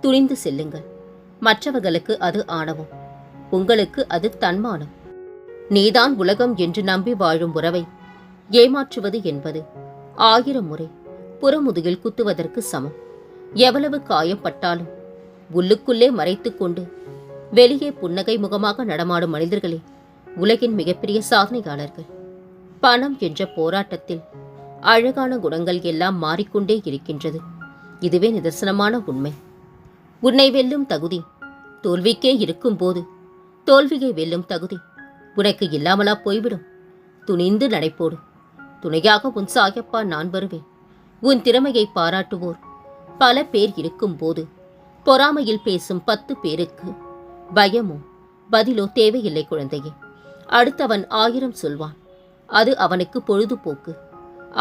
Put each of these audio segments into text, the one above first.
துணிந்து செல்லுங்கள். மற்றவர்களுக்கு அது ஆணவம். உங்களுக்கு அது தன்மானம். நீதான் உலகம் என்று நம்பி வாழும் உறவை ஏமாற்றுவது என்பது ஆயிரம் முறை புறமுதுகில் குத்துவதற்கு சமம். எவ்வளவு காயப்பட்டாலும் உள்ளுக்குள்ளே மறைத்துக்கொண்டு வெளியே புன்னகை முகமாக நடமாடும் மனிதர்களே உலகின் மிகப்பெரிய சாதனையாளர்கள். பணம் என்ற போராட்டத்தில் அழகான குணங்கள் எல்லாம் மாறிக்கொண்டே இருக்கின்றது. இதுவே நிதர்சனமான உண்மை. உன்னை வெல்லும் தகுதி. தோல்விக்கே இருக்கும்போது தோல்வியை வெல்லும் தகுதி. உனக்கு இல்லாமலா போய்விடும். துணிந்து நடைப்போடு துணையாக உன் சாயப்பா நான் வருவேன். உன் திறமையை பாராட்டுவோர். பல பேர் இருக்கும்போது பொறாமையில் பேசும் பத்து பேருக்கு பயமோ பதிலோ தேவையில்லை குழந்தையே. அடுத்தவன் ஆயிரம் சொல்வான். அது அவனுக்கு பொழுதுபோக்கு.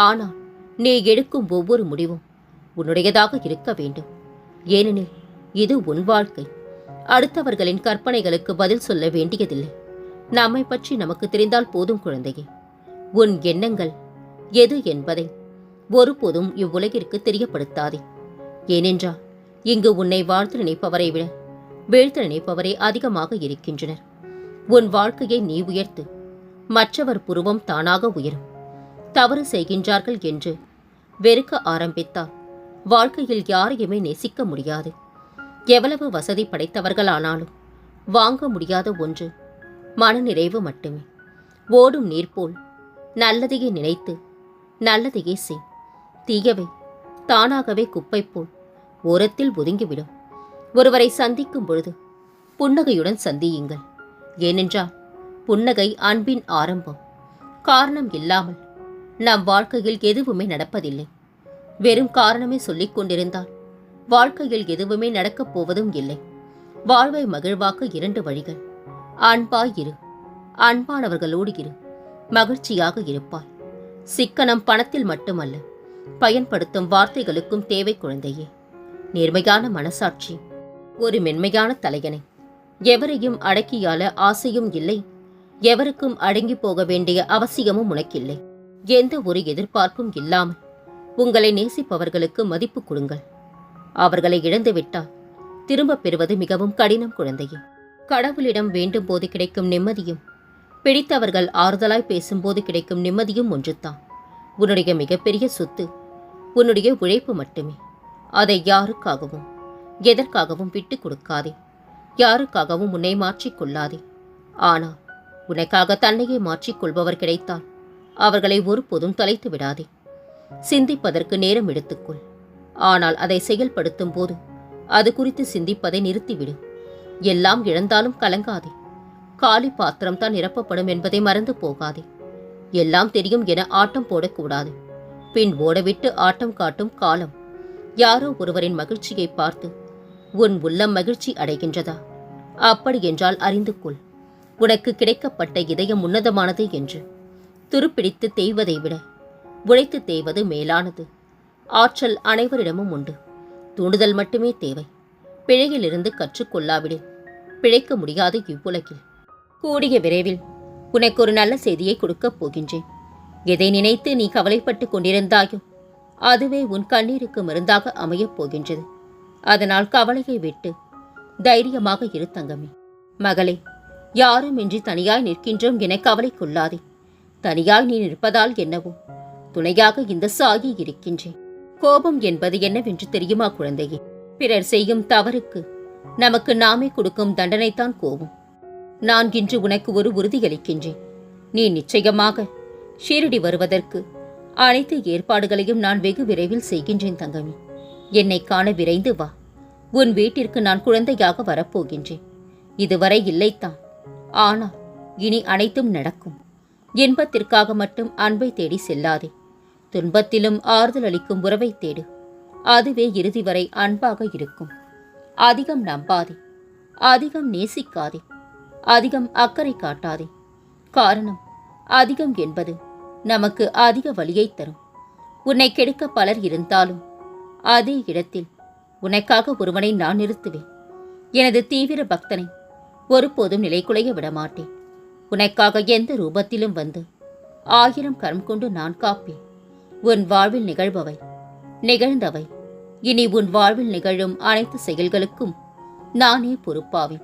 ஆனால் நீ எடுக்கும் ஒவ்வொரு முடிவும் உன்னுடையதாக இருக்க வேண்டும். ஏனெனில் இது உன் வாழ்க்கை. அடுத்தவர்களின் கற்பனைகளுக்கு பதில் சொல்ல வேண்டியதில்லை. நம்மை பற்றி நமக்கு தெரிந்தால் போதும் குழந்தையே. உன் எண்ணங்கள் எது என்பதை ஒருபோதும் இவ்வுலகிற்கு தெரியப்படுத்தாதே. ஏனென்றால் இங்கு உன்னை வாழ்த்து நினைப்பவரை விட வீழ்த்து நினைப்பவரே அதிகமாக இருக்கின்றனர். உன் வாழ்க்கையை நீ உயர்த்து மற்றவர் புருவம் தானாக உயரும். தவறு செய்கின்றார்கள் என்று வெறுக்க ஆரம்பித்தால் வாழ்க்கையில் யாரையுமே நேசிக்க முடியாது. எவ்வளவு வசதி படைத்தவர்களானாலும் வாங்க முடியாத ஒன்று மனநிறைவு மட்டுமே. ஓடும் நீர் போல் நல்லதையே நினைத்து நல்லதையே செய். தீயவை தானாகவே குப்பை போல் ஓரத்தில் ஒதுங்கிவிடும். ஒருவரை சந்திக்கும் பொழுது புன்னகையுடன் சந்தியுங்கள். ஏனென்றால் புன்னகை அன்பின் ஆரம்பம். காரணம் இல்லாமல் நம் வாழ்க்கையில் எதுவுமே நடப்பதில்லை. வெறும் காரணமே சொல்லிக் கொண்டிருந்தால் வாழ்க்கையில் எதுவுமே நடக்கப் போவதும் இல்லை. வாழ்வை மகிழ்வாக்க இரண்டு வழிகள். அன்பாய் இரு. அன்பானவர்களோடு இரு. மகிழ்ச்சியாக இருப்பாய். சிக்கனம் பணத்தில் மட்டுமல்ல. பயன்படுத்தும் வார்த்தைகளுக்கும் தேவை குழந்தையே. நேர்மையான மனசாட்சி. ஒரு மென்மையான தலையணை. எவரையும் அடக்கியால ஆசையும் இல்லை. எவருக்கும் அடங்கி போக வேண்டிய அவசியமும் உனக்கில்லை. எந்த ஒரு எதிர்பார்ப்பும் இல்லாமல் உங்களை நேசிப்பவர்களுக்கு மதிப்பு கொடுங்கள். அவர்களை இழந்துவிட்டால் திரும்பப் பெறுவது மிகவும் கடினம் குழந்தையே. கடவுளிடம் வேண்டும் போது கிடைக்கும் நிம்மதியும் பிடித்தவர்கள் ஆறுதலாய் பேசும்போது கிடைக்கும் நிம்மதியும் ஒன்றுதான். உன்னுடைய மிகப்பெரிய சொத்து உன்னுடைய உழைப்பு மட்டுமே. அதை யாருக்காகவும் எதற்காகவும் விட்டுக் கொடுக்காதே. யாருக்காகவும் உன்னை மாற்றிக் கொள்ளாதே. ஆனால் உனக்காக தன்னையே மாற்றிக்கொள்பவர் கிடைத்தால் அவர்களை ஒருபோதும் தொலைத்து விடாதே. சிந்திப்பதற்கு நேரம் எடுத்துக்கொள். ஆனால் அதை செயல்படுத்தும் போது அது குறித்து சிந்திப்பதை நிறுத்திவிடு. எல்லாம் இழந்தாலும் கலங்காதே. காலி பாத்திரம் தான் நிரப்பப்படும் என்பதை மறந்து போகாதே. எல்லாம் தெரியும் என ஆட்டம் போடக்கூடாது. பின் ஓடவிட்டு ஆட்டம் காட்டும் காலம். யாரோ ஒருவரின் மகிழ்ச்சியை பார்த்து உன் உள்ளம் மகிழ்ச்சி அடைகின்றதா? அப்படி என்றால் அறிந்து கொள். உனக்கு கிடைக்கப்பட்ட இதயம் உன்னதமானது என்று. துருப்பிடித்து தேய்வதை விட உழைத்து தேய்வது மேலானது. ஆற்றல் அனைவரிடமும் உண்டு. தூண்டுதல் மட்டுமே தேவை. பிழையிலிருந்து கற்றுக்கொள்ளாவிடில் பிழைக்க முடியாது இவ்வுலகில். கூடிய விரைவில் உனக்கு ஒரு நல்ல செய்தியை கொடுக்கப் போகின்றேன். எதை நினைத்து நீ கவலைப்பட்டு கொண்டிருந்தாயோ அதுவே உன் கண்ணீருக்கு மருந்தாக அமையப் போகின்றது. அதனால் கவலையை விட்டு தைரியமாக இரு தங்கமே. மகளே யாருமின்றி தனியாய் நிற்கின்றோம் என கவலை கொள்ளாதே. தனியாய் நீ நிற்பதால் என்னவோ துணையாக இந்த சாகி இருக்கின்றேன். கோபம் என்பது என்னவென்று தெரியுமா குழந்தையே? பிறர் செய்யும் தவறுக்கு நமக்கு நாமே கொடுக்கும் தண்டனைத்தான் கோபம். நான் இன்று உனக்கு ஒரு உறுதியளிக்கின்றேன். நீ நிச்சயமாக ஷீரடி வருவதற்கு அனைத்து ஏற்பாடுகளையும் நான் வெகு விரைவில் செய்கின்றேன் தங்கமி. என்னை காண விரைந்து வா. உன் வீட்டிற்கு நான் குழந்தையாக வரப்போகின்றேன். இதுவரை இல்லைத்தான். ஆனால் இனி அனைத்தும் நடக்கும். இன்பத்திற்காக மட்டும் அன்பை தேடி செல்லாதே. துன்பத்திலும் ஆறுதல் அளிக்கும் உறவை தேடு. அதுவே இறுதி வரை அன்பாக இருக்கும். அதிகம் நம்பாதே. அதிகம் நேசிக்காதே. அதிகம் அக்கறை காட்டாதே. காரணம் அதிகம் என்பது நமக்கு அதிக வழியை தரும். உன்னை கெடுக்க பலர் இருந்தாலும் அதே இடத்தில் உனக்காக ஒருவனை நான் நிறுத்துவேன். எனது தீவிர பக்தனை ஒருபோதும் நிலைகுலைய விடமாட்டேன். உனக்காக எந்த ரூபத்திலும் வந்து ஆயிரம் கரம் கொண்டு நான் காப்பேன். உன் வாழ்வில் நிகழ்பவை. நிகழ்ந்தவை. இனி உன் வாழ்வில் நிகழும் அனைத்து செயல்களுக்கும் நானே பொறுப்பாவேன்.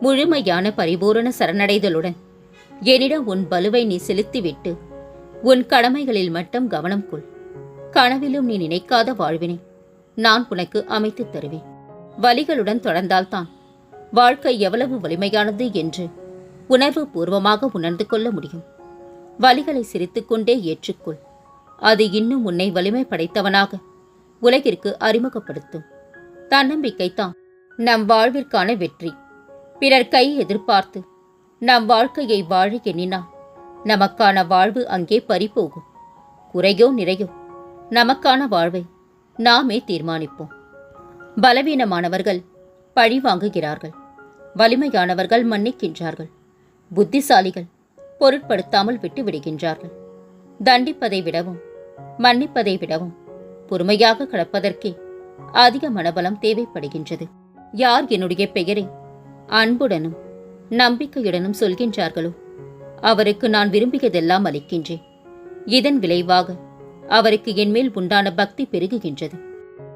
முழுமையான பரிபூரண சரணடைதலுடன் என்னிடம் உன் பலுவை நீ செலுத்திவிட்டு உன் கடமைகளில் மட்டும் கவனம் கொள். கனவிலும் நீ நினைக்காத வாழ்வினை நான் உனக்கு அமைத்துத் தருவேன். வலிகளுடன் தொடர்ந்தால்தான் வாழ்க்கை எவ்வளவு வலிமையானது என்று உணர்வு பூர்வமாக உணர்ந்து கொள்ள முடியும். வலிகளை சிரித்துக்கொண்டே ஏற்றுக்கொள். அது இன்னும் உன்னை வலிமை படைத்தவனாக உலகிற்கு அறிமுகப்படுத்தும். தன்னம்பிக்கைதான் நம் வாழ்விற்கான வெற்றி. பிறர் கை எதிர்பார்த்து நம் வாழ்க்கையை வாழ எண்ணினால் நமக்கான வாழ்வு அங்கே பறிபோகும். குறையோ நிறையோ நமக்கான வாழ்வை நாமே தீர்மானிப்போம். பலவீனமானவர்கள் பழி வாங்குகிறார்கள். வலிமையானவர்கள் மன்னிக்கின்றார்கள். புத்திசாலிகள் பொருட்படுத்தாமல் விட்டு விடுகின்றார்கள் தண்டிப்பதை விடவும் மன்னிப்பதை விடவும் பொறுமையாக கடப்பதற்கே அதிக மனபலம் தேவைப்படுகின்றது. யார் என்னுடைய பெயரை அன்புடனும் நம்பிக்கையுடனும் சொல்கின்றார்களோ? அவருக்கு நான் விரும்பியதெல்லாம் அளிக்கின்றேன். இதன் விளைவாக அவருக்கு என்மேல் உண்டான பக்தி பெருகுகின்றது.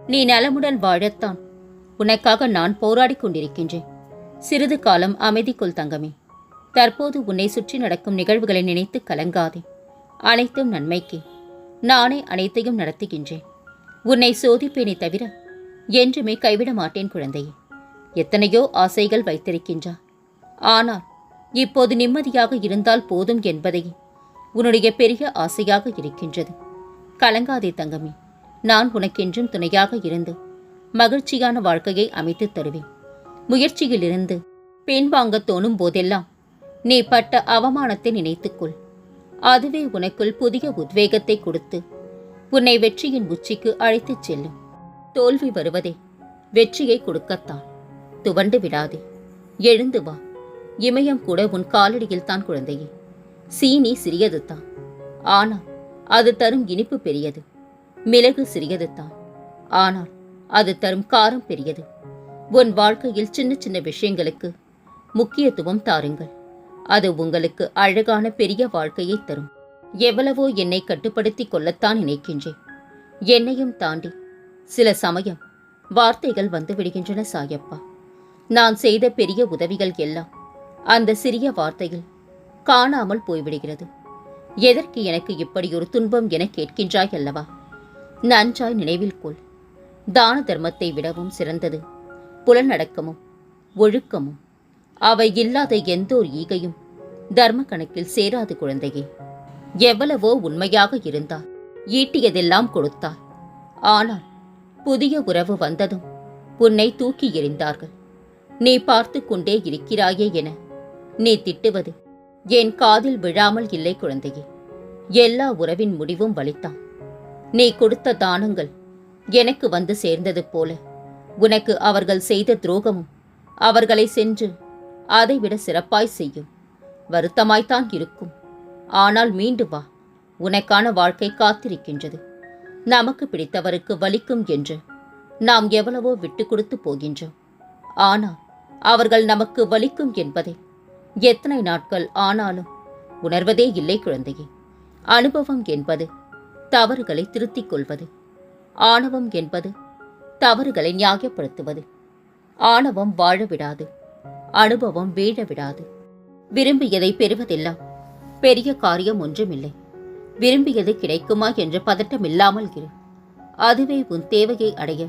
நீ நலமுடன் வாழத்தான் உனக்காக நான் போராடிக் கொண்டிருக்கின்றேன். சிறிது காலம் அமைதிக்குள் தங்கமே. தற்போது உன்னை சுற்றி நடக்கும் நிகழ்வுகளை நினைத்து கலங்காதே. அனைத்தும் நன்மைக்கே. நானே அனைத்தையும் நடத்துகின்றேன். உன்னை சோதிப்பேனே தவிர என்றுமே கைவிட மாட்டேன் குழந்தையே. எத்தனையோ ஆசைகள் வைத்திருக்கின்றா. ஆனால் இப்போது நிம்மதியாக இருந்தால் போதும் என்பதை உன்னுடைய பெரிய ஆசையாக இருக்கின்றது. கலங்காதே தங்கமே. நான் உனக்கென்றும் துணையாக இருந்து மகிழ்ச்சியான வாழ்க்கையை அமைத்துத் தருவேன். முயற்சியிலிருந்து பின்வாங்க தோணும் போதெல்லாம் நீ பட்ட அவமானத்தை நினைத்துக்கொள். அதுவே உனக்குள் புதிய உத்வேகத்தை கொடுத்து உன்னை வெற்றியின் உச்சிக்கு அழைத்துச் செல்லும். தோல்வி வருவதே வெற்றியை கொடுக்கத்தான். துவண்டு விடாதே. எழுந்து வா. இமயம் கூட உன் காலடியில் தான் குழந்தையே. சீனி சிறியது தான் ஆனால் அது தரும் இனிப்பு பெரியது. மிளகு சிறியது தான் ஆனால் அது தரும் காரம் பெரியது. உன் வாழ்க்கையில் சின்ன சின்ன விஷயங்களுக்கு முக்கியத்துவம் தாருங்கள். அது உங்களுக்கு அழகான பெரிய வாழ்க்கையை தரும். எவ்வளவோ என்னை கட்டுப்படுத்தி கொள்ளத்தான் நினைக்கின்றேன். என்னையும் தாண்டி சில சமயம் வார்த்தைகள் வந்து விடுகின்றன சாயப்பா. நான் செய்த பெரிய உதவிகள் எல்லாம் அந்த சிறிய வார்த்தைகள் காணாமல் போய்விடுகிறது. எதற்கு எனக்கு இப்படி ஒரு துன்பம் என கேட்கின்றாய் அல்லவா? நன்றாய் நினைவில் கொள். தான தர்மத்தை விடவும் சிறந்தது. புலநடக்கமும் ஒழுக்கமும் அவை இல்லாத எந்தோர் ஈகையும் தர்ம கணக்கில் சேராது குழந்தையே. எவ்வளவோ உண்மையாக இருந்தால் ஈட்டியதெல்லாம் கொடுத்தார். ஆனால் புதிய உறவு வந்ததும் உன்னை தூக்கி எறிந்தார்கள். நீ பார்த்து கொண்டே இருக்கிறாயே என நீ திட்டுவது என் காதில் விழாமல் இல்லை குழந்தையே. எல்லா உறவின் முடிவும் வலித்தான் நீ கொடுத்த தானங்கள் எனக்கு வந்து சேர்ந்தது போல உனக்கு அவர்கள் செய்த துரோகமும் அவர்களை சென்று அதைவிட சிறப்பாய் செய்யும். வருத்தமாய்த்தான் இருக்கும். ஆனால் மீண்டு வா. உனக்கான வாழ்க்கை காத்திருக்கின்றது. நமக்கு பிடித்தவருக்கு வலிக்கும் என்று நாம் எவ்வளவோ விட்டு கொடுத்து போகின்றோம். ஆனால் அவர்கள் நமக்கு வலிக்கும் என்பதை எத்தனை நாட்கள் ஆனாலும் உணர்வதே இல்லை குழந்தையே. அனுபவம் என்பது தவறுகளை திருத்திக் கொள்வது. ஆணவம் என்பது தவறுகளை நியாயப்படுத்துவது. ஆணவம் வாழ விடாது. அனுபவம் வீழ விடாது விரும்பியதை பெறுவதெல்லாம் பெரிய காரியம் ஒன்றுமில்லை. விரும்பியது கிடைக்குமா என்ற பதட்டம் இல்லாமல் இரு. அதுவே உன் தேவையை அடைய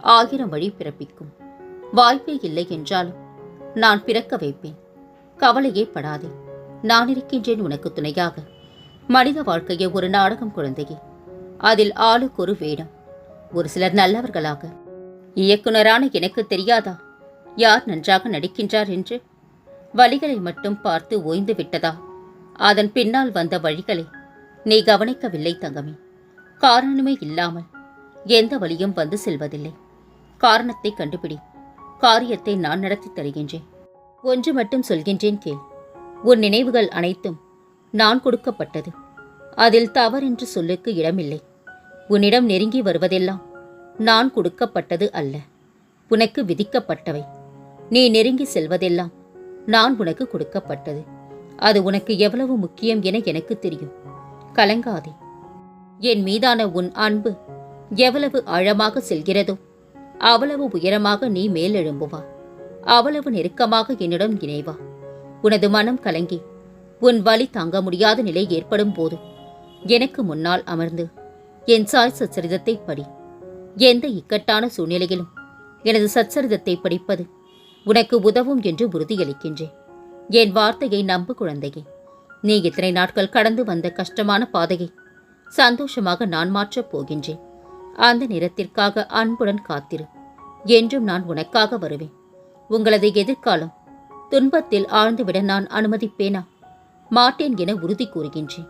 ஆயிரம் வழி பிறப்பிக்கும். வாய்ப்பே இல்லை என்றாலும் நான் பிறக்க வைப்பேன். கவலையே படாதே. நான் இருக்கின்றேன் உனக்கு துணையாக. மனித வாழ்க்கையை ஒரு நாடகம் குழந்தையே. அதில் ஆளுக்கு ஒரு வேடம். ஒரு சிலர் நல்லவர்களாக. இயக்குனரான எனக்கு தெரியாதா? யார் நன்றாக நடிக்கின்றார் என்று? வழிகளை மட்டும் பார்த்து ஓய்ந்து விட்டதா? அதன் பின்னால் வந்த வழிகளை நீ கவனிக்கவில்லை தங்கமே. காரணமே இல்லாமல் எந்த வழியும் வந்து செல்வதில்லை. காரணத்தை கண்டுபிடி. காரியத்தை நான் நடத்தி தருகின்றேன். ஒன்று மட்டும் சொல்கின்றேன் கேள். உன் நினைவுகள் அனைத்தும் நான் கொடுக்கப்பட்டது. அதில் தவறென்று சொல்லுக்கு இடமில்லை. உன்னிடம் நெருங்கி வருவதெல்லாம் நான் கொடுக்கப்பட்டது அல்ல. உனக்கு விதிக்கப்பட்டவை. நீ நெருங்கி செல்வதெல்லாம் நான் உனக்கு கொடுக்கப்பட்டது. அது உனக்கு எவ்வளவு முக்கியம் என எனக்கு தெரியும். கலங்காதே. என் மீதான உன் அன்பு எவ்வளவு ஆழமாக செல்கிறதோ அவ்வளவு உயரமாக நீ மேலெழும்புவா. அவ்வளவு நெருக்கமாக என்னிடம் இணைவா. உனது மனம் கலங்கி உன் வலி தாங்க முடியாத நிலை ஏற்படும் போது எனக்கு முன்னால் அமர்ந்து என் சாய் சச்சரிதத்தை படி எந்த இக்கட்டான சூழ்நிலையிலும் எனது சச்சரிதத்தை படிப்பது உனக்கு உதவும் என்று உறுதியளிக்கின்றேன். என் வார்த்தையை நம்பு குழந்தையே. நீ இத்தனை நாட்கள் கடந்து வந்த கஷ்டமான பாதையை சந்தோஷமாக நான் மாற்றப் போகின்றேன். அந்த நேரத்திற்காக அன்புடன் காத்திரு. என்றும் நான் உனக்காக வருவேன். உங்களது எதிர்காலம் துன்பத்தில் ஆழ்ந்துவிட நான் அனுமதிப்பேனா? மாட்டேன் என உறுதி கூறுகின்றேன்.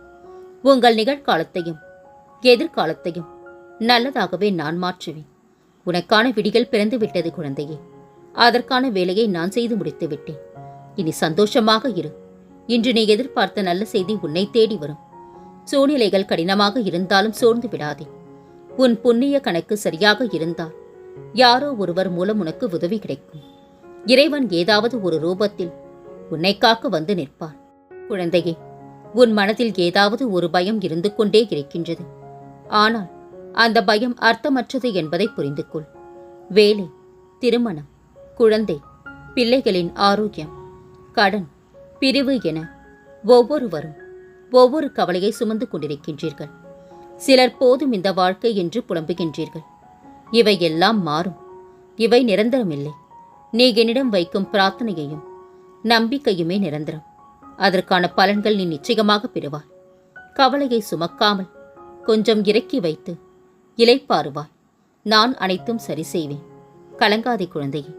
உங்கள் நிகழ்காலத்தையும் எதிர்காலத்தையும் நல்லதாகவே நான் மாற்றுவேன். உனக்கான விடிகள் பிறந்துவிட்டது குழந்தையே. அதற்கான வேலையை நான் செய்து முடித்து விட்டேன். இனி சந்தோஷமாக இரு. இன்று நீ எதிர்பார்த்த நல்ல செய்தி உன்னை தேடி வரும். சூழ்நிலைகள் கடினமாக இருந்தாலும் சோர்ந்து விடாதே. உன் புண்ணிய கணக்கு சரியாக இருந்தால் யாரோ ஒருவர் மூலம் உனக்கு உதவி கிடைக்கும். இறைவன் ஏதாவது ஒரு ரூபத்தில் உன்னை காக்க வந்து நிற்பார். குழந்தையே உன் மனதில் ஏதாவது ஒரு பயம் இருந்து கொண்டே இருக்கின்றது. ஆனால் அந்த பயம் அர்த்தமற்றது என்பதை புரிந்து கொள் வேலை திருமணம் குழந்தை பிள்ளைகளின் ஆரோக்கியம் கடன் பிரிவு என ஒவ்வொருவரும் ஒவ்வொரு கவலையை சுமந்து கொண்டிருக்கின்றீர்கள். சிலர் போதும் இந்த வாழ்க்கை என்று புலம்புகின்றீர்கள். இவை எல்லாம் மாறும். இவை நிரந்தரமில்லை. நீ என்னிடம் வைக்கும் பிரார்த்தனையையும் நம்பிக்கையுமே நிரந்தரம். அதற்கான பலன்கள் நீ நிச்சயமாக பெறுவாய். கவலையை சுமக்காமல் கொஞ்சம் இறக்கி வைத்து இலைப்பாறுவாய் நான் அனைத்தும் சரி செய்வேன். கலங்காதே குழந்தையே.